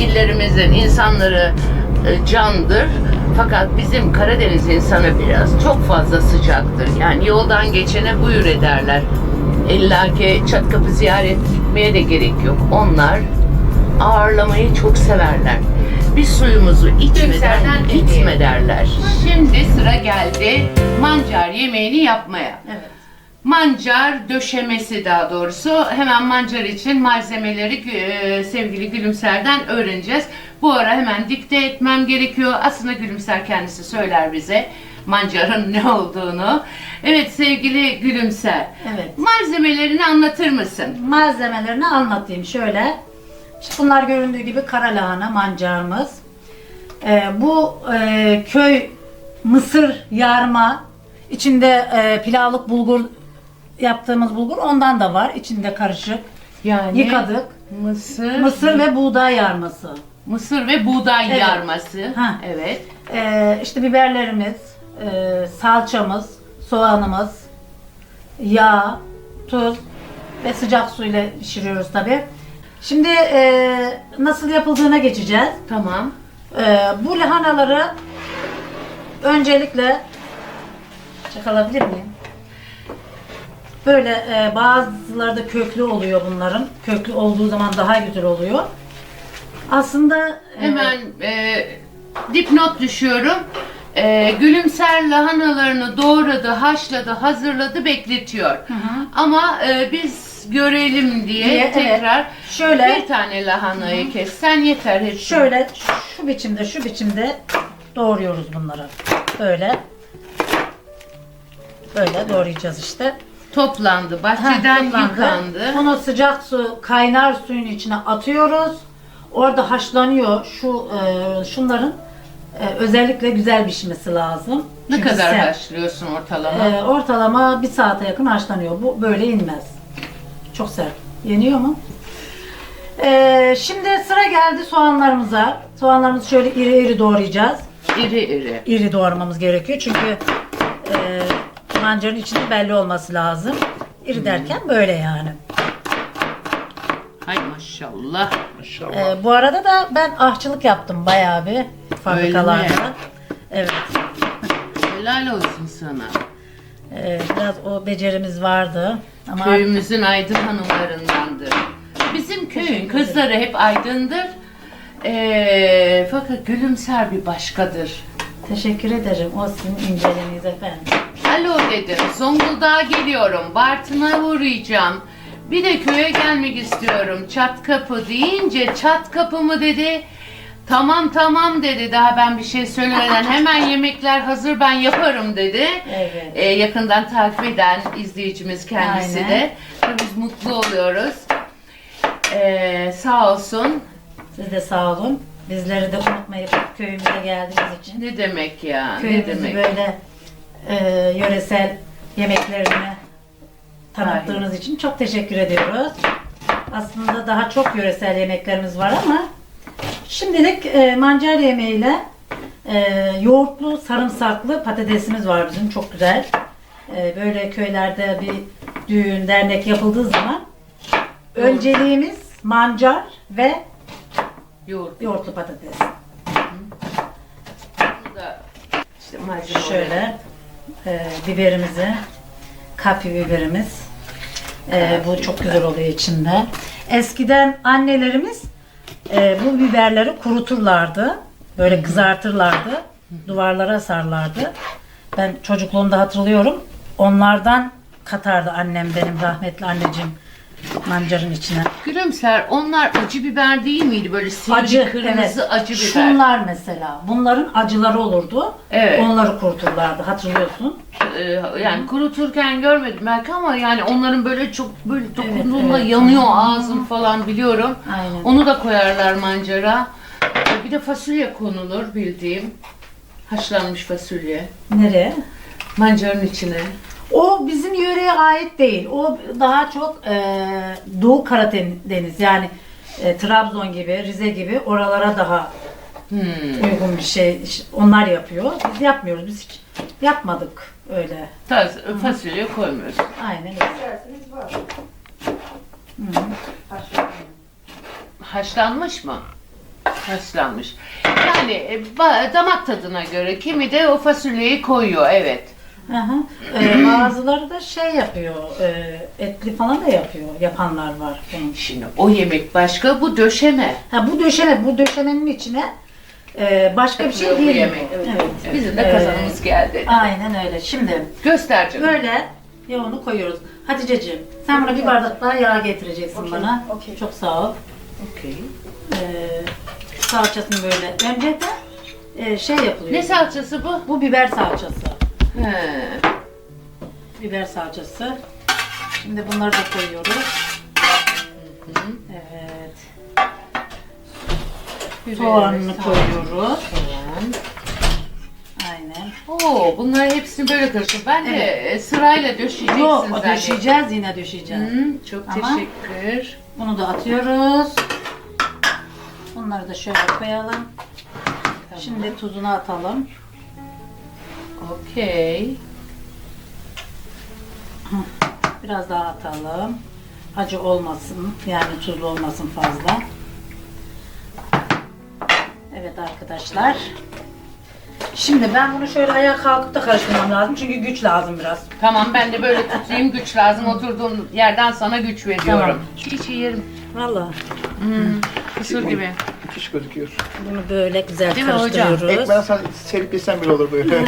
illerimizin insanları e, candır. Fakat bizim Karadeniz insanı biraz çok fazla sıcaktır. Yani yoldan geçene buyur ederler. İlla ki çat kapı ziyaret etmeye de gerek yok. Onlar ağırlamayı çok severler. Biz suyumuzu içmeden gitme derler. Şimdi sıra geldi mancar yemeğini yapmaya. Evet. Mancar döşemesi daha doğrusu. Hemen mancar için malzemeleri e, sevgili Gülümser'den öğreneceğiz. Bu ara hemen dikte etmem gerekiyor. Aslında Gülümser kendisi söyler bize mancarın ne olduğunu. Evet sevgili Gülümser. Evet. Malzemelerini anlatır mısın? Malzemelerini anlatayım şöyle. Bunlar göründüğü gibi kara lahana mancarımız. Ee, bu e, köy mısır yarma. İçinde e, pilavlık bulgur yaptığımız bulgur ondan da var. İçinde karışık. Yani Yıkadık. Mısır, Mısır ve buğday yarması. mısır ve buğday Evet. yarması. Ha. Evet. Ee, işte biberlerimiz, e, salçamız, soğanımız, yağ, tuz ve sıcak suyla pişiriyoruz tabi. Şimdi e, nasıl yapıldığına geçeceğiz. Tamam. E, bu lahanaları öncelikle çakalabilir miyim? Böyle e, bazıları da köklü oluyor bunların. Köklü olduğu zaman daha güzel oluyor. Aslında e, Hemen e, dipnot düşüyorum. E, gülümser lahanalarını doğradı, haşladı, hazırladı, bekletiyor. Ama e, biz görelim diye, Diye, evet. tekrar Şöyle- bir tane lahanayı kes. Sen yeter hepsini. Şöyle şu biçimde şu biçimde doğruyoruz bunları. Böyle. Böyle doğrayacağız işte. Toplandı, Heh, bahçeden toplandı. yıkandı. Bunu sıcak su kaynar suyun içine atıyoruz. Orada haşlanıyor. Şu e, şunların e, özellikle güzel pişmesi lazım. Ne Çünkü kadar sert. haşlıyorsun ortalama? E, ortalama bir saate yakın haşlanıyor. Bu böyle inmez. Çok sert. Yeniyor mu? E, şimdi sıra geldi soğanlarımıza. Soğanlarımızı şöyle iri iri doğrayacağız. İri iri. iri doğramamız gerekiyor. Çünkü mancarın içinde belli olması lazım. İri derken böyle yani. Hay maşallah. E, bu arada da ben ahçılık yaptım bayağı bir fabrikalarda. Evet. Helal olsun sana. E, biraz o becerimiz vardı. Ama Köyümüzün aydın hanımlarındandır. Bizim köyün kızları hep aydındır. Ee, fakat gülümser bir başkadır. teşekkür ederim. O sizin inceliğiniz efendim. Alo dedim, Zonguldak'a geliyorum, Bartın'a uğrayacağım. Bir de köye gelmek istiyorum. Çat kapı deyince çat kapı mı dedi. Tamam tamam dedi. Daha ben bir şey söylemeden hemen yemekler hazır ben yaparım dedi. Evet. Ee, yakından takip eden izleyicimiz kendisi Aynen. de. Tabii Biz mutlu oluyoruz. Ee, sağ olsun. Siz de sağ olun. Bizleri de unutmayıp köyümüze geldiğiniz için. Ne demek ya? Ne Köyümüzü demek? böyle e, yöresel yemeklerini tanıttığınız için çok teşekkür ediyoruz. Aslında daha çok yöresel yemeklerimiz var ama şimdilik e, mancar yemeğiyle e, yoğurtlu sarımsaklı patatesimiz var bizim çok güzel. E, böyle köylerde bir düğün dernek yapıldığı zaman önceliğimiz mancar ve Yoğurt. yoğurtlu patates. Burada işte malzeme Şöyle e, biberimizi, kapya biberimiz. E, bu çok güzel oluyor içinde. Eskiden annelerimiz e, bu biberleri kuruturlardı. Böyle kızartırlardı. Duvarlara asarlardı. Ben çocukluğumda hatırlıyorum. Onlardan katardı annem benim rahmetli anneciğim mancarın içine. Gülümser onlar acı biber değil miydi? Böyle sivri Acı, kırmızı evet. acı biber. Şunlar mesela. Bunların acıları olurdu. Evet. Onları kuruturlardı. Hatırlıyorsun. Ee, yani kuruturken görmedim belki ama yani onların böyle çok böyle dokunduğunda evet. yanıyor ağzım falan biliyorum. Aynen. Onu da koyarlar mancara. Ee, Bir de fasulye konulur bildiğim. Haşlanmış fasulye. Nereye? Mancarın içine. O bizim yöreye ait değil. O daha çok e, Doğu Karadeniz yani e, Trabzon gibi, Rize gibi oralara daha Hmm. uygun bir şey. Onlar yapıyor. Biz yapmıyoruz. Biz hiç yapmadık öyle. Taz, fasulye koymuyoruz. Aynen öyle. Haşlanmış mı? Haşlanmış. Yani e, ba- damak tadına göre kimi de o fasulyeyi koyuyor evet. Hı. Ee, bazıları da şey yapıyor, e, etli falan da yapıyor. Yapanlar var bunun. Şimdi o yemek başka bu döşeme. Ha bu döşeme, bu döşemenin içine e, başka bir şey Bu değil. yemek. Evet. Evet. Bizim de Ee, kazanımız geldi. Aynen öyle. Şimdi Göster canım. böyle yoğunu koyuyoruz. Haticeciğim sen buna bir bardak daha yağ getireceksin bana. okey. Çok sağ ol. Okey. Ee, salçasını böyle. Önce de e, şey yapılıyor. Ne salçası bu? Bu biber salçası. He. Biber salçası. Şimdi bunları da koyuyoruz. Evet. Soğanını koyuyoruz. Soğan. Aynen. Oo, bunları hepsini böyle karıştır. Ben de e, sırayla döşeyeceksin Yok, zannettim. döşeyeceğiz yine döşeyeceğiz. Hı, çok Ama- teşekkür. Bunu da atıyoruz. Bunları da şöyle koyalım. Şimdi tuzunu atalım. Okey. Biraz daha atalım. Acı olmasın. Yani tuzlu olmasın fazla. Evet arkadaşlar. Şimdi ben bunu şöyle ayağa kalkıp da karıştırmam lazım. Çünkü güç lazım biraz. Tamam ben de böyle tutayım güç lazım. Oturduğum yerden sana güç veriyorum. Tamam. Hiç yerim. Valla. Kısır gibi. Müthiş gözüküyor. Bunu böyle güzel Değil mi hocam? karıştırıyoruz. Ekmeğe sen serip yesen bile olur böyle.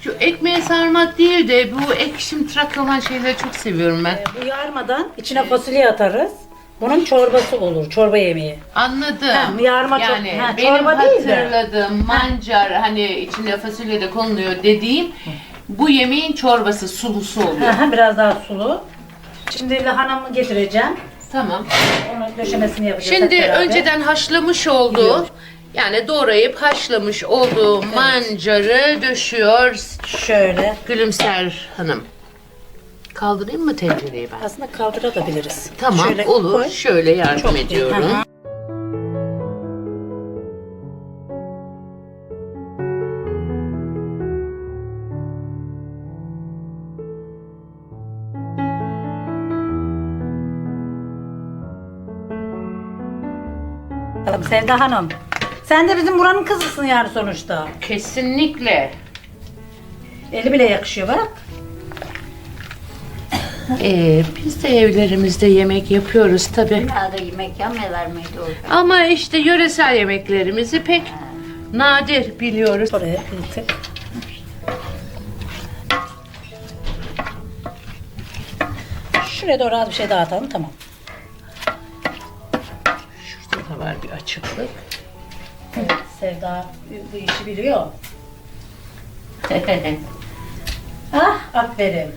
Şu ekmeğe sarmak değil de bu ekşim trak olan şeyleri çok seviyorum ben. Bu yarmadan içine fasulye atarız. Bunun çorbası olur. Çorba yemeği. Anladım. Ha, yarma çok- yani ha, benim çorba değil de. hatırladığım mancar hani içinde fasulye de konuluyor dediğim bu yemeğin çorbası sulusu oluyor. Aha, biraz daha sulu. Şimdi lahanamı getireceğim. Tamam. Onun döşemesini yapacağız. hep Şimdi beraber. önceden haşlamış olduğu yani doğrayıp haşlamış olduğu mancarı döşüyor şöyle. Gülümser Hanım. Kaldırayım mı tencereyi ben? Aslında kaldırabiliriz. Tamam olur. Şöyle yardım Çok iyi. ediyorum. Hı Sevda Hanım. Sen de bizim buranın kızısın yani sonuçta. Kesinlikle. Eli bile yakışıyor bak. Ee, biz de evlerimizde yemek yapıyoruz tabi. Dünyada yemek yemeler miydi o? Ama işte yöresel yemeklerimizi pek nadir biliyoruz. Oraya bir tık. Şuraya doğru az bir şey daha atalım tamam. Şurada da var bir açıklık. Evet, Sevda bu işi biliyor. Ah aferin.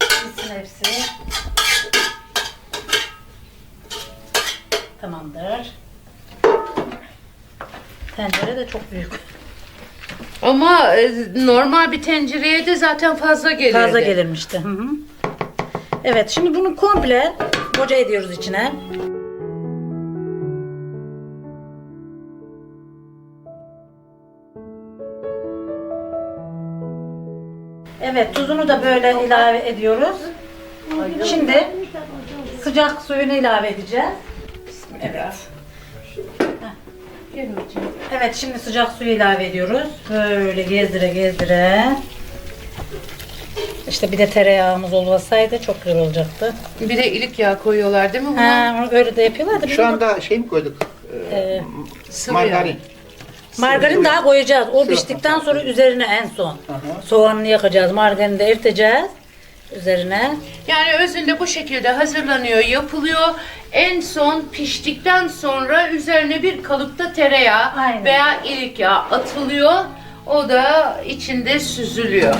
Gitsin hepsi. Tamamdır. Tencere de çok büyük. Ama e, normal bir tencereye de zaten fazla gelirdi. Fazla gelirmişti. Hı hı. Evet şimdi bunu komple boca ediyoruz içine. Evet tuzunu da böyle ilave ediyoruz. Şimdi sıcak suyunu ilave edeceğiz. Hocam. Evet şimdi sıcak suyu ilave ediyoruz. Böyle gezdire gezdire. İşte bir de tereyağımız olmasaydı çok güzel olacaktı. Bir de ilik yağı koyuyorlar değil mi buna? Ha, onu öyle de yapıyorlar da. biz Şu anda şey mi koyduk? Ee, Ee, Sıvı margarin. yağ. margarin daha koyacağız. O piştikten sonra üzerine en son. Soğanını yakacağız. Margarini de eriteceğiz. Üzerine. Yani özünde bu şekilde hazırlanıyor, yapılıyor. En son piştikten sonra üzerine bir kalıpta tereyağı Aynen. veya ilik yağı atılıyor. O da içinde süzülüyor.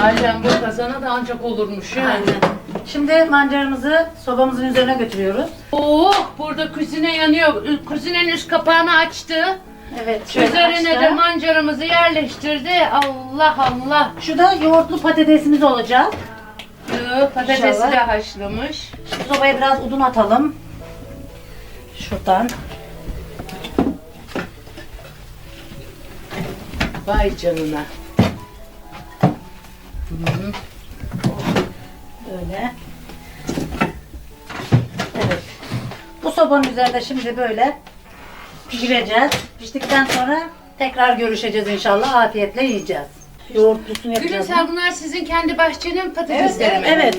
Zaten bu kazana da ancak olurmuş yani. Şimdi mancarımızı sobamızın üzerine götürüyoruz. Oh burada kuzine yanıyor. Kuzinenin üst kapağını açtı. Evet. Üzerine de mancarımızı yerleştirdi. Allah Allah. Şu da yoğurtlu patatesimiz olacak. Yoo, Patatesi İnşallah. de haşlamış. Şimdi sobaya biraz odun atalım. Şuradan. Vay canına. Böyle. Evet. Bu sobanın üzerinde şimdi böyle pişireceğiz. Piştikten sonra tekrar görüşeceğiz inşallah. Afiyetle yiyeceğiz. Yoğurtlusunu yapacağız. Gülümser bunlar sizin kendi bahçenin patatesleri mi? Evet.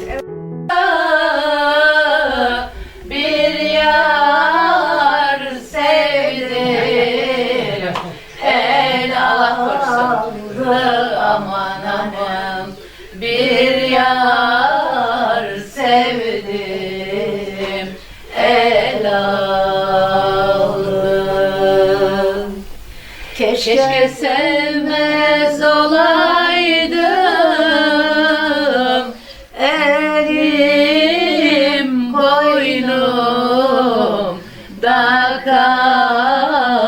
Boynum da kaldı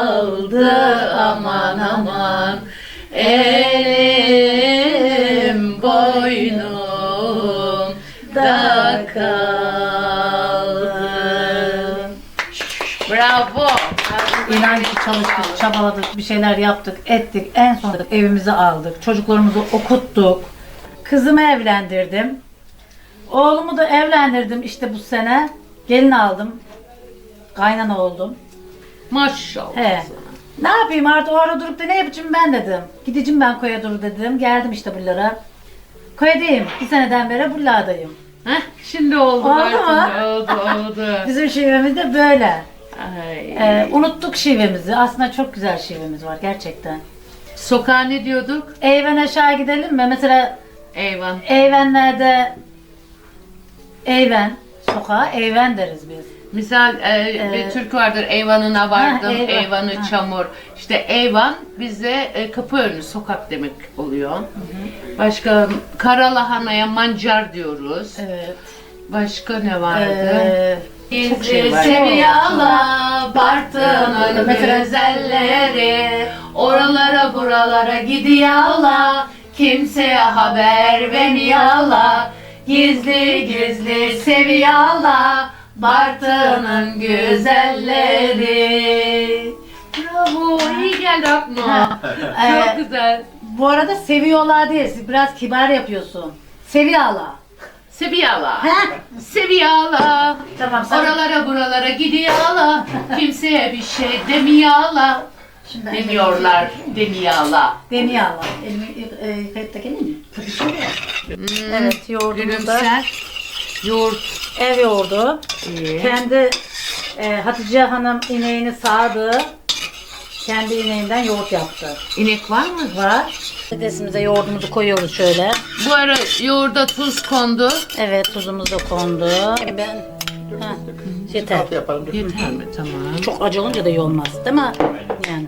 aman aman Elim boynum da kaldı Bravo. İnan ki çalıştık, çabaladık, bir şeyler yaptık, ettik. En sonunda evimizi aldık. Çocuklarımızı okuttuk. Kızımı evlendirdim. Oğlumu da evlendirdim işte bu sene. Gelin aldım. Kaynana oldum. Maşallah. He. Ne yapayım artık o ara durup da ne yapacağım ben dedim. Gideceğim ben koya dur dedim. Geldim işte buralara. Koyadayım. Bir seneden beri buralardayım. Heh, şimdi oldu. Oldu mu? Oldu oldu. Bizim şivemiz de böyle. Ay. Ee, unuttuk şivemizi. Aslında çok güzel şivemiz var gerçekten. Sokağa ne diyorduk? Eyven aşağı gidelim mi? Mesela Eyvan. Eyvenlerde Eyven sokağa Eyven deriz biz. Misal e, bir Türk vardır eyvanına vardım, Ha, eyvan. eyvanı Ha. çamur. İşte eyvan bize e, kapı önü, sokak demek oluyor. Başka karalahanaya mancar diyoruz. Evet. Başka ne vardı? Ee, çok şey var. Seviyala Bartın'ın güzelleri Oralara buralara gidiyala Kimseye haber vermeyala Gizli gizli seviyala Bartın'ın güzelleri Bravo, iyi geldi aklıma. Ee, Çok güzel. bu arada seviyorlar değil. siz Biraz kibar yapıyorsun. Seviyorlar. Seviyala. Ha? Seviyala. Tamam sen Oralara buralara gidiyala. Kimseye bir şey demiyala. Şimdi Demiyorlar demiyala. Demiyorlar. Elimi e, kayıtta gelin mi? Ki. Evet yoğurdumuz da Gülümser. Yoğurt. ev yoğurdu. İyi. Kendi e, Hatice Hanım ineğini sağdı. Kendi ineğinden yoğurt yaptı. İnek var mı? Var. Patatesimize yoğurdumuzu koyuyoruz şöyle. Bu ara yoğurda tuz kondu. Evet tuzumuz da kondu. Ben ha, yeter. Yapalım. Yeter mi? Tamam. Çok acı olunca da iyi olmaz değil mi? Yani.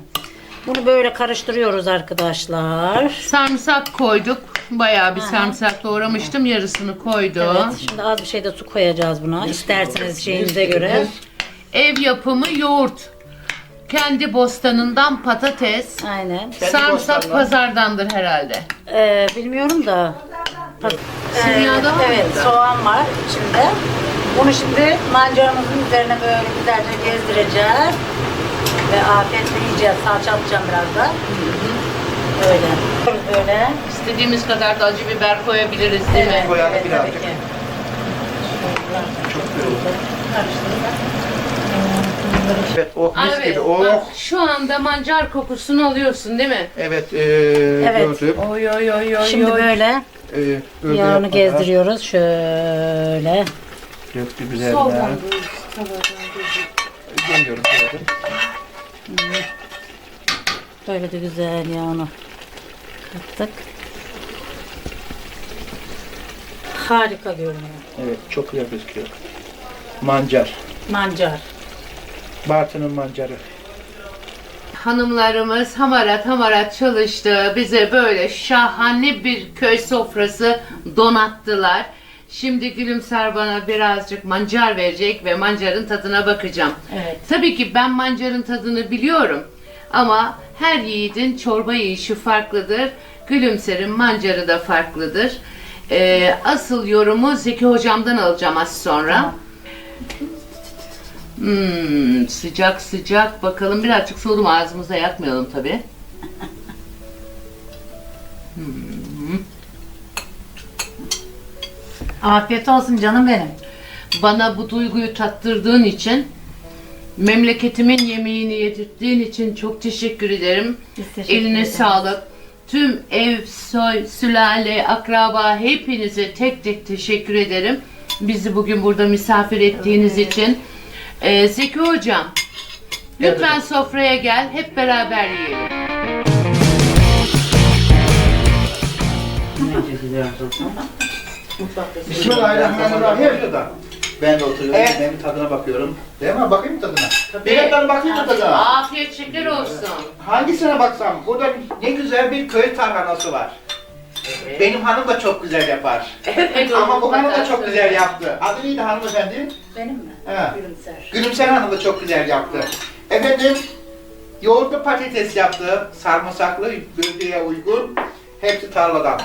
Bunu böyle karıştırıyoruz arkadaşlar. Sarımsak koyduk. Bayağı bir sarımsak doğramıştım. Yarısını koydum. Evet, şimdi az bir şey de su koyacağız buna. İsterseniz şeyinize göre. Ev yapımı yoğurt. Kendi bostanından patates. Aynen. Sarımsak pazardandır herhalde. Ee, bilmiyorum da. Simyada var mı Evet, soğan var içinde. Bunu şimdi mancaramızın üzerine böyle güzelce gezdireceğiz. Ve afiyetle yiyeceğiz. Salça atacağım biraz da. Böyle. Böyle. İstediğimiz kadar da acı biber koyabiliriz değil mi? Koyalım evet, birazcık. tabii ki. Çok güzel oldu. Karıştıralım. Evet, oh mis Evet, gibi. Oh. bak şu anda mancar kokusunu alıyorsun değil mi? Evet, e, Evet. gördüm. Oy oy oy oy Şimdi oy. böyle E, böyle yağını yapmadan gezdiriyoruz. Şöyle. Döktü üzerine. Soldan Gönderiyorum şöyle. Böyle de güzel yağını kattık. Harika görünüyor. Evet, çok güzel gözüküyor. Mancar. Mancar. Bartın'ın mancarı. Hanımlarımız hamarat hamarat çalıştı. Bize böyle şahane bir köy sofrası donattılar. Şimdi Gülümser bana birazcık mancar verecek ve mancarın tadına bakacağım. Evet. Tabii ki ben mancarın tadını biliyorum. Ama her yiğidin çorba yiyişi farklıdır. Gülümser'in mancarı da farklıdır. Ee, asıl yorumu Zeki hocamdan alacağım az sonra. Tamam. Hmm, sıcak sıcak bakalım birazcık soğudu mu ağzımıza yakmayalım tabi. Afiyet olsun canım benim. Bana bu duyguyu tattırdığın için, memleketimin yemeğini yedirttiğin için çok teşekkür ederim. Biz teşekkür Eline ederiz. sağlık. Tüm ev, soy, sülale, akraba hepinize tek tek teşekkür ederim. Bizi bugün burada misafir ettiğiniz için. Ee, Zeki Hocam, lütfen sofraya gel, hep beraber yiyelim. Bismillahirrahmanirrahim. Ben de oturuyorum. Evet. Ben tadına bakıyorum. Değil mi? Bakayım tadına. Bir dakika bakayım mı tadına? Afiyet şeker olsun. Hangisine baksam? Burada ne güzel bir köy tarhanası var. Benim hanım da çok güzel yapar. Evet, Ama bu hanım da çok güzel yaptı. Adı neydi hanımefendi? Benim mi? He. Gülümser. Gülümser Hanım da çok güzel yaptı. Efendim, yoğurtlu patates yaptı. Sarımsaklı, bölgeye uygun. Hepsi tarladan.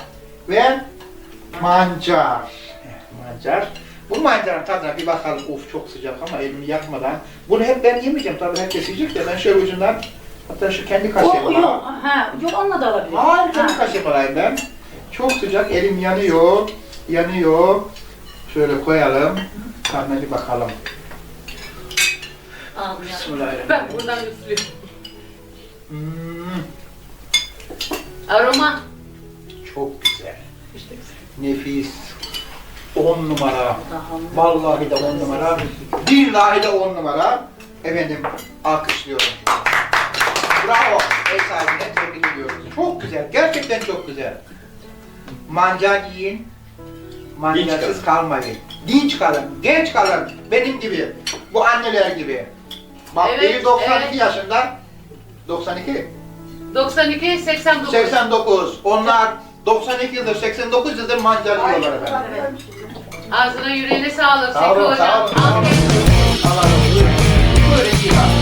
Ve mancar. Mancar. Bu mancarın tadına bir bakalım. Of çok sıcak ama elimi yakmadan. Bunu hep ben yemeyeceğim. Tabii herkes yiyecek de ben şöyle ucundan hatta şu kendi kaşığımı yok, ha, yok onunla da alabilir. Harika bir kaşık alayım ben. Çok sıcak, elim yanıyor. Yanıyor. Şöyle koyalım. Tadına bir bakalım. Ağlayalım. Bismillahirrahmanirrahim. Ben buradan üflüyorum. Hmm, Aroma. çok güzel. Nefis. On numara. Vallahi de on numara. Billahi de on numara. Efendim alkışlıyorum. Bravo. Ev sahibine tebrik ediyoruz. Çok güzel. Gerçekten çok güzel. Mancar yiyin. Mancarsız kalmayın. Dinç kalın. Genç kalın. Benim gibi. Bu anneler gibi. Bak Evet, biri 92 evet. yaşında. 92. 92, 89. 89. Onlar 92 yıldır, 89 yıldır mancar yiyorlar efendim. Ağzına yüreğine sağlık. Sağ olun, sağ olun. Allah razı olsun.